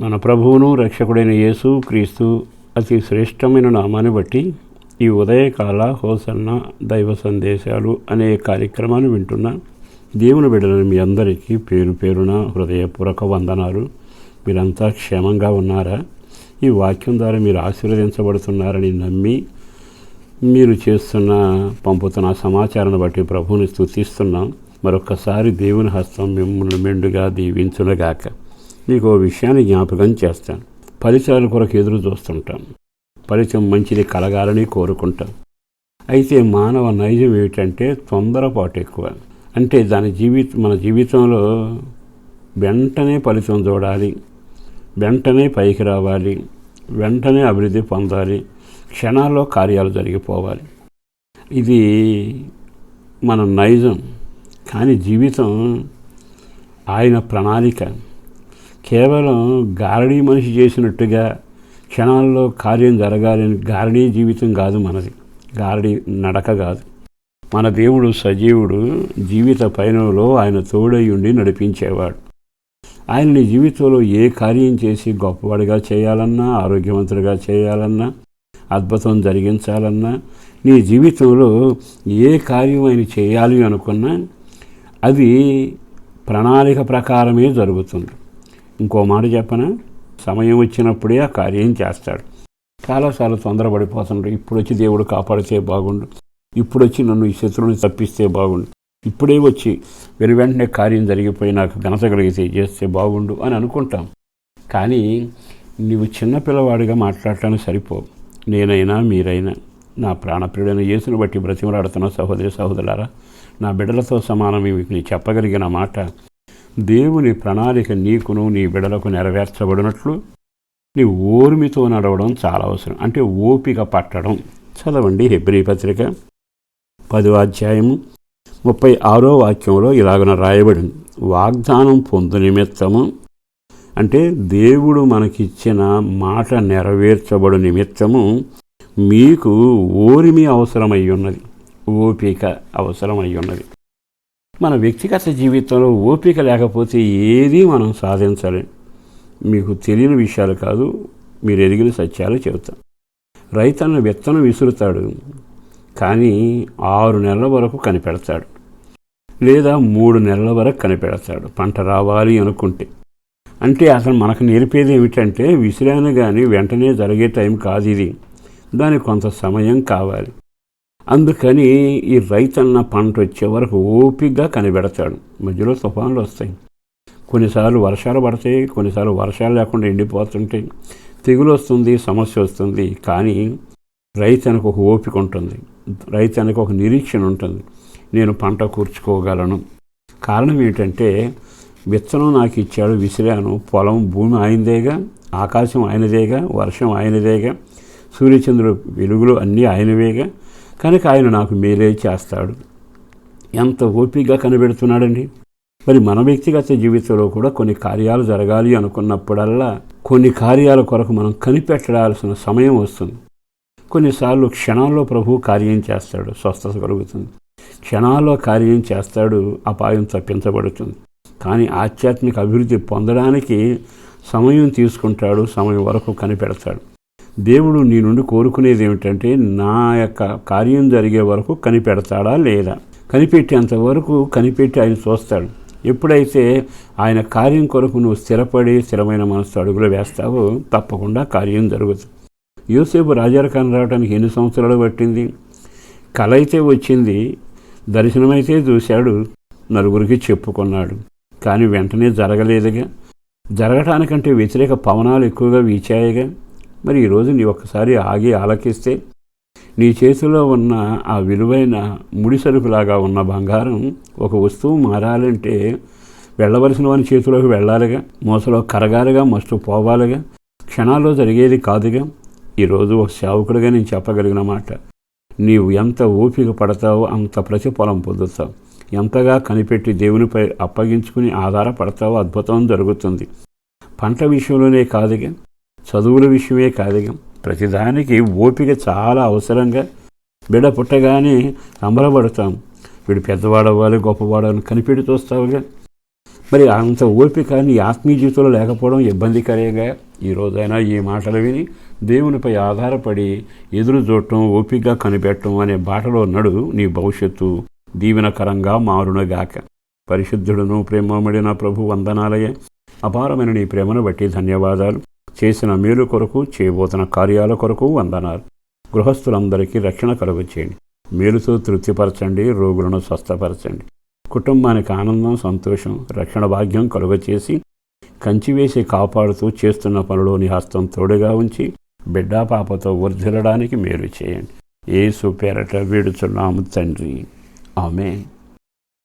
మన ప్రభువును రక్షకుడైన యేసు క్రీస్తు అతి శ్రేష్టమైన నామాన్ని బట్టి ఈ ఉదయకాల హోసన్న దైవ సందేశాలు అనే కార్యక్రమాన్ని వింటున్న దేవుని బిడ్డలను మీ అందరికీ పేరు పేరున హృదయపూర్వక వందనాలు. మీరంతా క్షేమంగా ఉన్నారా? ఈ వాక్యం ద్వారా మీరు ఆశీర్వదించబడుతున్నారని నమ్మి మీరు చేస్తున్న పంపుతున్న సమాచారాన్ని బట్టి ప్రభువుని స్థుతిస్తున్నాం మరొకసారి దేవుని హస్తం మిమ్మల్ని మెండుగా దీవించునగాక. నీకు ఓ విషయాన్ని జ్ఞాపకం చేస్తాను. ఫలితాల కొరకు ఎదురు చూస్తుంటాం ఫలితం మంచిది కలగాలని కోరుకుంటాం అయితే మానవ నైజం ఏమిటంటే తొందరపాటు ఎక్కువ. అంటే దాని జీవిత మన జీవితంలో వెంటనే ఫలితం చూడాలి. వెంటనే పైకి రావాలి. వెంటనే అభివృద్ధి పొందాలి. క్షణాల్లో కార్యాలు జరిగిపోవాలి. ఇది మన నైజం. కానీ జీవితం ఆయన ప్రణాళిక. కేవలం గారడీ మనిషి చేసినట్టుగా క్షణాల్లో కార్యం జరగాలని గారడీ జీవితం కాదు మనది. గారడీ నడక కాదు. మన దేవుడు సజీవుడు జీవిత పయనంలో ఆయన తోడై ఉండి నడిపించేవాడు. ఆయన నీ జీవితంలో ఏ కార్యం చేసి గొప్పవాడిగా చేయాలన్నా ఆరోగ్యవంతుడిగా చేయాలన్నా అద్భుతం జరిగించాలన్నా నీ జీవితంలో ఏ కార్యం ఆయన చేయాలి అనుకున్నా అది ప్రణాళిక ప్రకారమే జరుగుతుంది. ఇంకో మాట చెప్పన? సమయం వచ్చినప్పుడే ఆ కార్యం చేస్తాడు. చాలాసార్లు తొందరపడిపోతుండ్రు. ఇప్పుడు వచ్చి దేవుడు కాపాడితే బాగుండు. ఇప్పుడు వచ్చి నన్ను ఈ శత్రువుని తప్పిస్తే బాగుండు. ఇప్పుడే వచ్చి వెను వెంటనే కార్యం జరిగిపోయి నాకు ఘనత కలిగితే చేస్తే బాగుండు అని అనుకుంటాం. కానీ నువ్వు చిన్నపిల్లవాడిగా మాట్లాడటానికి సరిపోవు. నేనైనా మీరైనా. నా ప్రాణప్రియుడైన యేసును బట్టి బ్రతిమలాడుతున్న సహోదరి సహోదరులారా నా బిడ్డలతో సమానం మీకు చెప్పగలిగిన మాట దేవుని ప్రణాళిక నీకును నీ బిడలకు నెరవేర్చబడినట్లు నీ ఓర్మితో నడవడం చాలా అవసరం. అంటే ఓపిక పట్టడం. చదవండి హెబ్రి పత్రిక పదో అధ్యాయము ముప్పై ఆరో వాక్యంలో ఇలాగన రాయబడింది. వాగ్దానం పొందు నిమిత్తము అంటే దేవుడు మనకిచ్చిన మాట నెరవేర్చబడు నిమిత్తము మీకు ఓరిమి అవసరమై ఉన్నది. ఓపిక అవసరమై ఉన్నది. మన వ్యక్తిగత జీవితంలో ఓపిక లేకపోతే ఏదీ మనం సాధించలేం. మీకు తెలియని విషయాలు కాదు మీరు ఎదిగిన సత్యాలు చెబుతాం. రైతన్న విత్తనం విసురుతాడు కానీ ఆరు నెలల వరకు కనిపెడతాడు లేదా మూడు నెలల వరకు కనిపెడతాడు. పంట రావాలి అనుకుంటే. అంటే అసలు మనకు నేర్పేది ఏమిటంటే విసిరాను కానీ వెంటనే జరిగే టైం కాదు ఇది. దానికి కొంత సమయం కావాలి. అందుకని ఈ రైతన్న పంట వచ్చే వరకు ఓపికగా కనిపెడతాడు. మధ్యలో తుఫాన్లు వస్తాయి. కొన్నిసార్లు వర్షాలు పడతాయి కొన్నిసార్లు వర్షాలు లేకుండా ఎండిపోతుంటాయి తెగులు వస్తుంది సమస్య వస్తుంది. కానీ రైతనకు ఒక ఓపిక ఉంటుంది. రైతనకు ఒక నిరీక్షణ ఉంటుంది. నేను పంట కూర్చుకోగలను. కారణం ఏంటంటే విత్తనం నాకు ఇచ్చాడు విసిరాను. పొలం భూమి ఆయనదేగా ఆకాశం ఆయనదేగా వర్షం ఆయనదేగా సూర్యచంద్రుడు వెలుగులు అన్నీ ఆయనవేగా కనుక ఆయన నాకు మేలే చేస్తాడు. ఎంత ఓపికగా కనిపెడుతున్నాడండి. మరి మన వ్యక్తిగత జీవితంలో కూడా కొన్ని కార్యాలు జరగాలి అనుకున్నప్పుడల్లా కొన్ని కార్యాల కొరకు మనం కనిపెట్టాల్సిన సమయం వస్తుంది. కొన్నిసార్లు క్షణాల్లో ప్రభు కార్యం చేస్తాడు స్వస్థత కలుగుతుంది. క్షణాల్లో కార్యం చేస్తాడు అపాయం తప్పించబడుతుంది. కానీ ఆధ్యాత్మిక అభివృద్ధి పొందడానికి సమయం తీసుకుంటాడు సమయం వరకు కనిపెడతాడు. దేవుడు నీ నుండి కోరుకునేది ఏమిటంటే నా యొక్క కార్యం జరిగే వరకు కనిపెడతాడా లేదా? కనిపెట్టేంత వరకు కనిపెట్టి ఆయన చూస్తాడు. ఎప్పుడైతే ఆయన కార్యం కొరకు నువ్వు స్థిరపడి స్థిరమైన మనసు అడుగులు వేస్తావో తప్పకుండా కార్యం జరుగుతుంది. యూసేపు రాజారకాన్ని రావడానికి ఎన్ని సంవత్సరాలు పట్టింది? కళ అయితే వచ్చింది దర్శనమైతే చూశాడు నలుగురికి చెప్పుకున్నాడు. కానీ వెంటనే జరగలేదుగా. జరగటానికంటే వ్యతిరేక పవనాలు ఎక్కువగా వీచాయిగా. మరి ఈరోజు నీ ఒక్కసారి ఆగి ఆలకిస్తే నీ చేతిలో ఉన్న ఆ విలువైన ముడిసరుకులాగా ఉన్న బంగారం ఒక వస్తువు మారాలంటే వెళ్ళవలసిన వాని చేతిలోకి వెళ్ళాలిగా మోసలో కరగాలిగా మస్తు పోవాలిగా క్షణాల్లో జరిగేది కాదుగా. ఈరోజు ఒక సేవకుడిగా నేను చెప్పగలిగిన మాట నీవు ఎంత ఓపిక పడతావో అంత ప్రతిఫలం పొందుతావు. ఎంతగా కనిపెట్టి దేవునిపై అప్పగించుకుని ఆధారపడతావో అద్భుతం జరుగుతుంది. పంట విషయంలోనే కాదుగా చదువుల విషయమే కాదుగా ప్రతిదానికి ఓపిక చాలా అవసరంగా. బిడ పుట్టగానే అమరపడతాం వీడు పెద్దవాడవ్వాలి గొప్పవాడని కనిపెట్టి చూస్తావుగా మరి అంత ఓపిక నీ ఆత్మీయ జీవితంలో లేకపోవడం ఇబ్బందికరంగా. ఈ రోజైనా ఈ మాటలు విని దేవునిపై ఆధారపడి ఎదురు చూడటం ఓపికగా కనిపెట్టడం అనే బాటలో నడు నీ భవిష్యత్తు. దీవెనకరంగా మారునగాక. పరిశుద్ధుడును ప్రేమమడిన ప్రభు వందనాలయ అపారమైన నీ ప్రేమను బట్టి ధన్యవాదాలు. చేసిన మేలు కొరకు చేయబోతున్న కార్యాల కొరకు వందనాలు. గృహస్థులందరికీ రక్షణ కలుగు చేయండి. మేలుతో తృప్తిపరచండి రోగులను స్వస్థపరచండి. కుటుంబానికి ఆనందం సంతోషం రక్షణ భాగ్యం కలుగచేసి కంచివేసి కాపాడుతూ చేస్తున్న పనులోని హస్తం తోడుగా ఉంచి బిడ్డా పాపతో వర్ధిల్లడానికి మేలు చేయండి. ఏసు పేరట వేడుచున్నాము తండ్రి. ఆమె